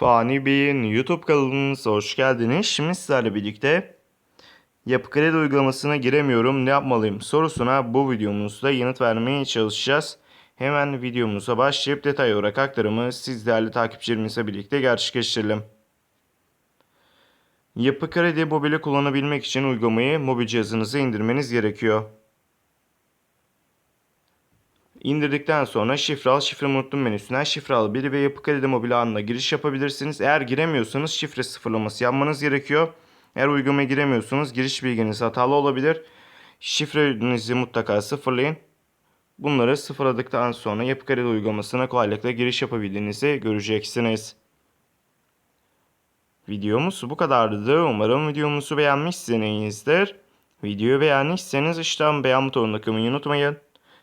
Fani Bey'in YouTube kanalımıza hoş geldiniz. Şimdi sizlerle birlikte Yapı Kredi uygulamasına giremiyorum ne yapmalıyım sorusuna bu videomuzda yanıt vermeye çalışacağız. Hemen videomuza başlayıp detay olarak aktarımı siz değerli takipçilerimizle birlikte gerçekleştirelim. Yapı Kredi mobili kullanabilmek için uygulamayı mobil cihazınıza indirmeniz gerekiyor. İndirdikten sonra şifre al, şifremi unuttum menüsünden şifre al 1 ve yapı kredi mobil ağına giriş yapabilirsiniz. Eğer giremiyorsanız şifre sıfırlaması yapmanız gerekiyor. Eğer uygulamaya giremiyorsanız giriş bilginiz hatalı olabilir. Şifrenizi mutlaka sıfırlayın. Bunları sıfırladıktan sonra yapı kredi uygulamasına kolaylıkla giriş yapabildiğinizi göreceksiniz. Videomuz bu kadardı. Umarım videomuzu beğenmişsinizdir. Videoyu beğendiyseniz işlem beğen butonuna kılmayı unutmayın.